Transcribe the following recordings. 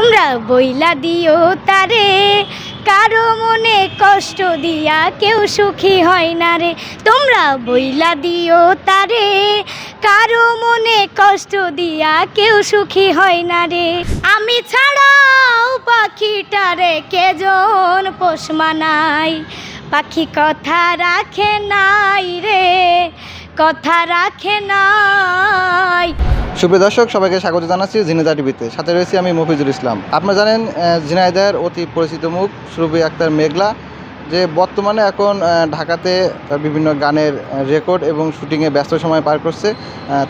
তোমরা বইলা দিও তারে। কারও মনে কষ্ট দিয়া কেউ সুখী হয় না রে। তোমরা বইলা দিও তারে। কারও মনে কষ্ট দিয়া কেউ সুখী হয় না রে। আমি ছাড়াও পাখিটারে কেজন পোষ মানাই পাখি কথা রাখে নাই রে। কথা রাখে নাই। সুপ্রিয় দর্শক সবাইকে স্বাগত জানাচ্ছি জিনেদা টিভিতে। সাথে রয়েছি আমি মফিজুল ইসলাম। আপনারা জানেন আহ, ঝিনাইদহের অতি পরিচিত মুখ সুরভি আক্তার মেঘলা যে বর্তমানে এখন ঢাকাতে বিভিন্ন গানের রেকর্ড এবং শুটিংয়ে ব্যস্ত সময় পার করছে।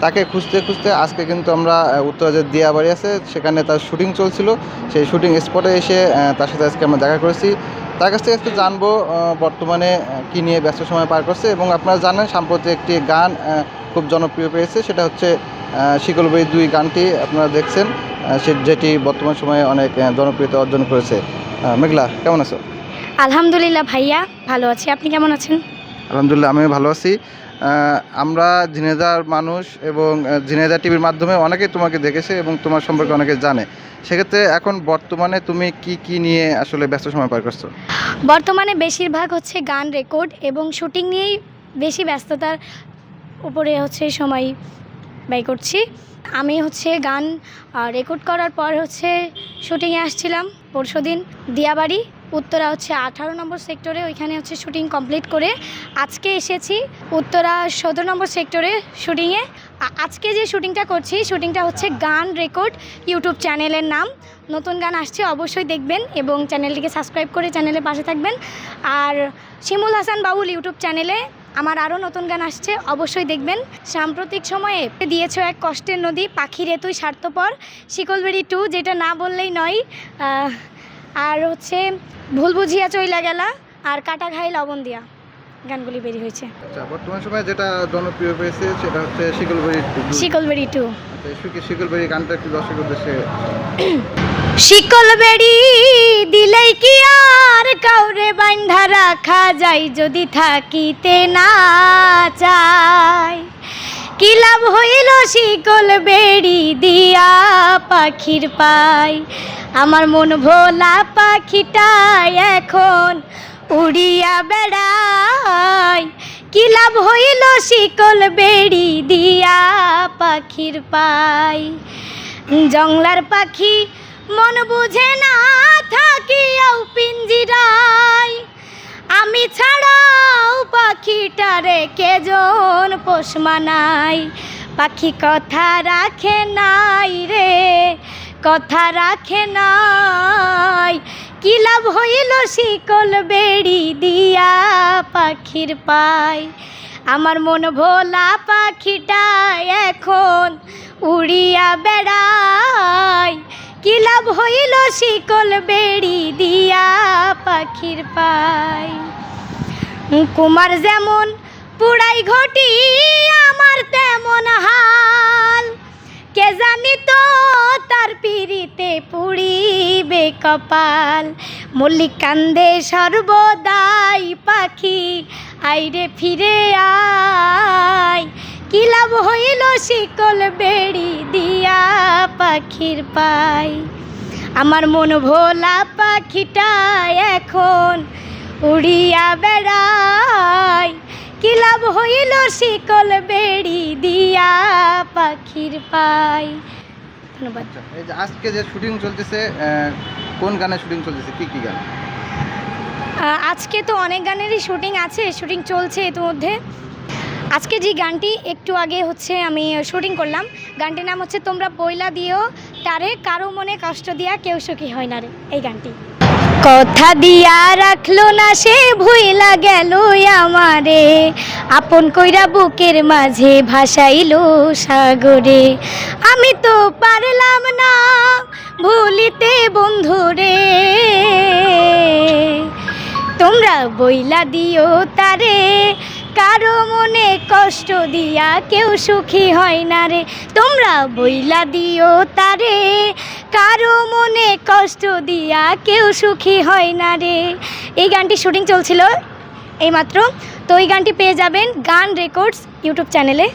তাকে খুঁজতে খুঁজতে আজকে কিন্তু আমরা আহ, উত্তরাজের দিয়াবাড়ি আছে সেখানে তার শুটিং চলছিল। সেই শুটিং স্পটে এসে তার সাথে আজকে আমরা দেখা করেছি। তার কাছ থেকে একটু জানব বর্তমানে কী নিয়ে ব্যস্ত সময় পার করছে। এবং আপনারা জানেন সাম্প্রতি একটি গান খুব জনপ্রিয় পেয়েছে সেটা হচ্ছে আহ, শিকলবই দুই গানটি আপনারা দেখছেন সে যেটি বর্তমান সময়ে অনেক জনপ্রিয়তা অর্জন করেছে। মেঘলা কেমন আছো? আলহামদুলিল্লাহ ভাইয়া ভালো আছি। আপনি কেমন আছেন? আলহামদুলিল্লাহ আমি ভালো আছি। আমরা ঝিনেদার মানুষ এবং ঝিনেদা টিভির মাধ্যমে অনেকেই তোমাকে দেখেছে এবং তোমার সম্পর্কে অনেকে জানে। সেক্ষেত্রে এখন বর্তমানে তুমি কি কি নিয়ে আসলে ব্যস্ত সময় পার করছ? বর্তমানে বেশিরভাগ হচ্ছে গান রেকর্ড এবং শুটিং নিয়েই বেশি ব্যস্ততার উপরে হচ্ছে সময় ব্যয় করছি। আমি হচ্ছে গান রেকর্ড করার পর হচ্ছে শুটিংয়ে আসছিলাম পরশুদিন দিয়াবাড়ি। উত্তরা হচ্ছে আঠারো নম্বর সেক্টরে ওইখানে হচ্ছে শুটিং কমপ্লিট করে আজকে এসেছি উত্তরা সতেরো নম্বর সেক্টরে শুটিংয়ে আজকে যে শুটিংটা করছি শুটিংটা হচ্ছে গান রেকর্ড ইউটিউব চ্যানেলের নাম। নতুন গান আসছে অবশ্যই দেখবেন এবং চ্যানেলটিকে সাবস্ক্রাইব করে চ্যানেলের পাশে থাকবেন। আর শিমুল হাসান বাউল ইউটিউব চ্যানেলে আমার আরও নতুন গান আসছে, অবশ্যই দেখবেন। সাম্প্রতিক সময়ে দিয়েছ এক কষ্টের নদী পাখির এতুই স্বার্থপর। শিকলবেড়ি টু, যেটা না বললেই নয়। আর হচ্ছে ভুল বুঝিয়া চইলা গেলা, আর কাটা ঘাই লবণ দিয়া। গানগুলি বেরিয়ে হয়েছে। আচ্ছা বর্তমান সময়ে যেটা জনপ্রিয় পেয়েছে সেটা হচ্ছে শিকলবাড়ি শিকলবেড়ি টু। শিকলবাড়ি গানটা একটু দর্শকের উদ্দেশ্যে শিকল বেড়ি দিলেই কি আর কাউরে বান্ধা রাখা যায় যদি থাকিতে না চাই কি লাভ হইল শিকল বেড়ি দিয়া পাখির পাই আমার মন ভোলা পাখিটা এখন উড়িয়া বেড়াই কি লাভ হইল শিকল বেড়ি দিয়া পাখির পাই জংলার পাখি মন বুঝে না থাকিয়াও পিঞ্জিরাই আমি ছাড়াও পাখিটারে কেজন পোষ মানাই পাখি কথা রাখে নাই রে, কথা রাখে নাই। কি লাভ হইল শিকল বেড়ি দিয়া পাখির পাই আমার মন ভোলা পাখিটা এখন উড়িয়া বেড়াই কি লাভ হইল শিকল বেড়ি দিয়া পাখির পাই কুমার যেমন পুড়াই ঘটি, আমার তেমন হাল। কে জানি তো তার পিড়িতে পুড়িবে কপাল। মল্লিক কান্দে সর্বদাই পাখি, আইরে ফিরে আয়। কি লাভ হইল শিকল বেড়ি দিয়া পাখির পাই? আমার মন ভোলা পাখিটা এখন উড়িয়া বেড়ায়। কি লাভ হইল শিকল বেড়ি দিয়া পাখির পাই? ধন্যবাদ। আচ্ছা এই যে আজকে যে শুটিং চলতেছে কোন গানে শুটিং চলতেছে? কি কি গান? আজকে তো অনেক গানেরই শুটিং আছে শুটিং চলছে ইতিমধ্যে। আজকে যে গানটি একটু আগে হচ্ছে আমি শুটিং করলাম গানটির নাম হচ্ছে তোমরা বইলা দিও তারে কারও মনে কষ্ট দিয়া কেউ সুখী হয় না রে এই গানটি। কথা দিয়া রাখল না সে, ভুইলা গেল আমারে। আপন কইরা বুকের মাঝে ভাসাইলো সাগরে। আমি তো পারলাম না ভুলিতে বন্ধুরে। তোমরা বইলা দিও তারে, কারও মনে কষ্ট দিয়া কেউ সুখী হয় না রে। তোমরা বইলা দিও তারে কারও মনে কষ্ট দিয়া কেউ সুখী হয় না রে। এই গানটি শুটিং চলছিল এইমাত্র। তো এই গানটি পেয়ে যাবেন গান রেকর্ডস ইউটিউব চ্যানেলে।